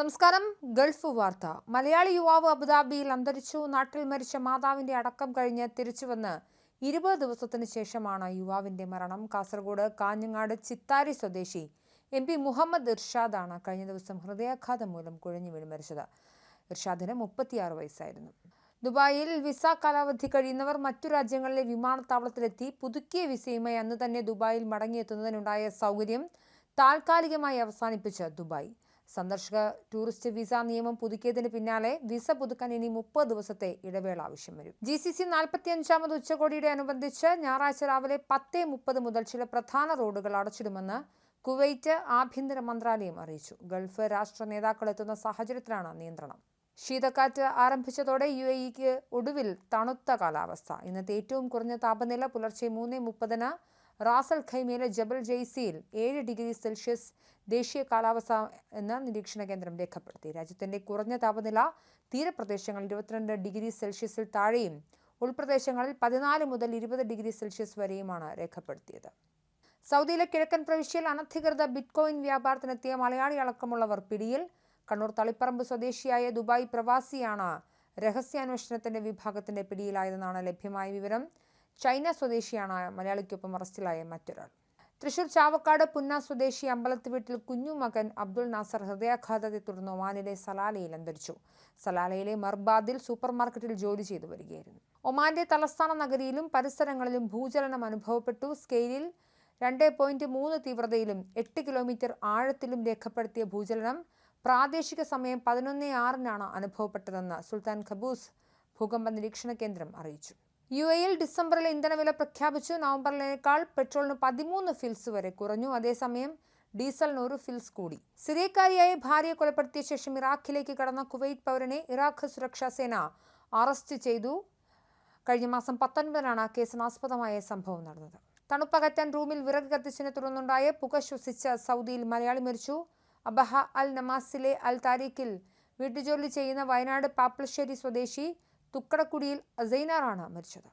നമസ്കാരം. ഗൾഫ് വാർത്ത. മലയാളി യുവാവ് അബുദാബിയിൽ അന്തരിച്ചു. നാട്ടിൽ മരിച്ച മാതാവിന്റെ അടക്കം കഴിഞ്ഞ് തിരിച്ചുവന്ന് ഇരുപത് ദിവസത്തിനു ശേഷമാണ് യുവാവിന്റെ മരണം. കാസർഗോഡ് കാഞ്ഞങ്ങാട് ചിത്താരി സ്വദേശി എം പി മുഹമ്മദ് ഇർഷാദാണ് കഴിഞ്ഞ ദിവസം ഹൃദയാഘാതം മൂലം കുഴഞ്ഞു വീണ് മരിച്ചത്. ഇർഷാദിന് മുപ്പത്തിയാറ് വയസ്സായിരുന്നു. ദുബായിൽ വിസ കാലാവധി കഴിയുന്നവർ മറ്റു രാജ്യങ്ങളിലെ വിമാനത്താവളത്തിലെത്തി പുതുക്കിയ വിസയുമായി അന്ന് തന്നെ ദുബായിൽ മടങ്ങിയെത്തുന്നതിനുണ്ടായ സൗകര്യം താൽക്കാലികമായി അവസാനിപ്പിച്ച് ദുബായ്. സന്ദർശക ടൂറിസ്റ്റ് വിസ നിയമം പുതുക്കിയതിന് പിന്നാലെ വിസ പുതുക്കാൻ ഇനി മുപ്പത് ദിവസത്തെ ഇടവേള ആവശ്യം വരും. ജി സി സി നാൽപ്പത്തിയഞ്ചാമത് ഉച്ചകോടിയുടെ അനുബന്ധിച്ച് ഞായറാഴ്ച രാവിലെ പത്തേ മുപ്പത് മുതൽ ചില പ്രധാന റോഡുകൾ അടച്ചിടുമെന്ന് കുവൈറ്റ് ആഭ്യന്തര മന്ത്രാലയം അറിയിച്ചു. ഗൾഫ് രാഷ്ട്ര നേതാക്കൾ എത്തുന്ന സാഹചര്യത്തിലാണ് നിയന്ത്രണം. ശീതക്കാറ്റ് ആരംഭിച്ചതോടെ യു എ ഇക്ക് ഒടുവിൽ തണുത്ത കാലാവസ്ഥ. ഇന്നത്തെ ഏറ്റവും കുറഞ്ഞ താപനില പുലർച്ചെ മൂന്ന് മുപ്പതിന് റാസൽ ഖൈമയിലെ ജബൽ ജെയ്സിയിൽ ഏഴ് ഡിഗ്രി സെൽഷ്യസ് ദേശീയ കാലാവസ്ഥ എന്ന നിരീക്ഷണ കേന്ദ്രം രേഖപ്പെടുത്തി. രാജ്യത്തിന്റെ കുറഞ്ഞ താപനില തീരപ്രദേശങ്ങൾ ഇരുപത്തിരണ്ട് ഡിഗ്രി സെൽഷ്യസിൽ താഴെയും ഉൾപ്രദേശങ്ങളിൽ പതിനാല് മുതൽ ഇരുപത് ഡിഗ്രി സെൽഷ്യസ് വരെയുമാണ് രേഖപ്പെടുത്തിയത്. സൗദിയിലെ കിഴക്കൻ പ്രവിശ്യയിൽ അനധികൃത ബിറ്റ്കോയിൻ വ്യാപാരത്തിനെത്തിയ മലയാളി അടക്കമുള്ളവർ പിടിയിൽ കണ്ണൂർ തളിപ്പറമ്പ് സ്വദേശിയായ ദുബായ് പ്രവാസിയാണ് രഹസ്യാന്വേഷണത്തിന്റെ വിഭാഗത്തിന്റെ പിടിയിലായതെന്നാണ് ലഭ്യമായ വിവരം. ചൈന സ്വദേശിയാണ് മലയാളിക്കൊപ്പം അറസ്റ്റിലായ മറ്റൊരാൾ. തൃശൂർ ചാവക്കാട് പുന്ന സ്വദേശി അമ്പലത്ത് വീട്ടിൽ കുഞ്ഞു മകൻ അബ്ദുൾ നാസർ ഹൃദയാഘാതത്തെ തുടർന്ന് ഒമാനിലെ സലാലയിൽ അന്തരിച്ചു. സലാലയിലെ മർബാദിൽ സൂപ്പർ മാർക്കറ്റിൽ ജോലി ചെയ്തു വരികയായിരുന്നു. ഒമാന്റെ തലസ്ഥാന നഗരിയിലും പരിസരങ്ങളിലും ഭൂചലനം അനുഭവപ്പെട്ടു. സ്കെയിലിൽ രണ്ട് പോയിന്റ് മൂന്ന് തീവ്രതയിലും എട്ട് കിലോമീറ്റർ ആഴത്തിലും രേഖപ്പെടുത്തിയ ഭൂചലനം പ്രാദേശിക സമയം പതിനൊന്ന് ആറിനാണ് അനുഭവപ്പെട്ടതെന്ന് സുൽത്താൻ ഖബൂസ് ഭൂകമ്പ നിരീക്ഷണ കേന്ദ്രം അറിയിച്ചു. യു എയിൽ ഡിസംബറിൽ ഇന്ധനവില പ്രഖ്യാപിച്ചു. നവംബറിലേക്കാൾ പെട്രോളിന് പതിമൂന്ന് ഫിൽസ് വരെ കുറഞ്ഞു. അതേസമയം ഡീസലിന് ഒരു ഫിൽസ് കൂടി. സിറിയക്കാരിയായ ഭാര്യയെ കൊലപ്പെടുത്തിയ ശേഷം ഇറാഖിലേക്ക് കടന്ന കുവൈറ്റ് പൗരനെ ഇറാഖ് സുരക്ഷാ സേന അറസ്റ്റ് ചെയ്തു. കഴിഞ്ഞ മാസം പത്തൊൻപതിനാണ് കേസിനാസ്പദമായ സംഭവം നടന്നത്. തണുപ്പകറ്റാൻ റൂമിൽ വിറക് കത്തിച്ചതിനെ തുടർന്നുണ്ടായ പുക ശ്വസിച്ച സൗദിയിൽ മലയാളി മരിച്ചു. അബഹ അൽ നമാസിലെ അൽ താരീഖിൽ വീട്ടുജോലി ചെയ്യുന്ന വയനാട് പാപ്പിളശ്ശേരി സ്വദേശി തുക്കടക്കുടിയിൽ അസൈനാറാണ് മരിച്ചത്.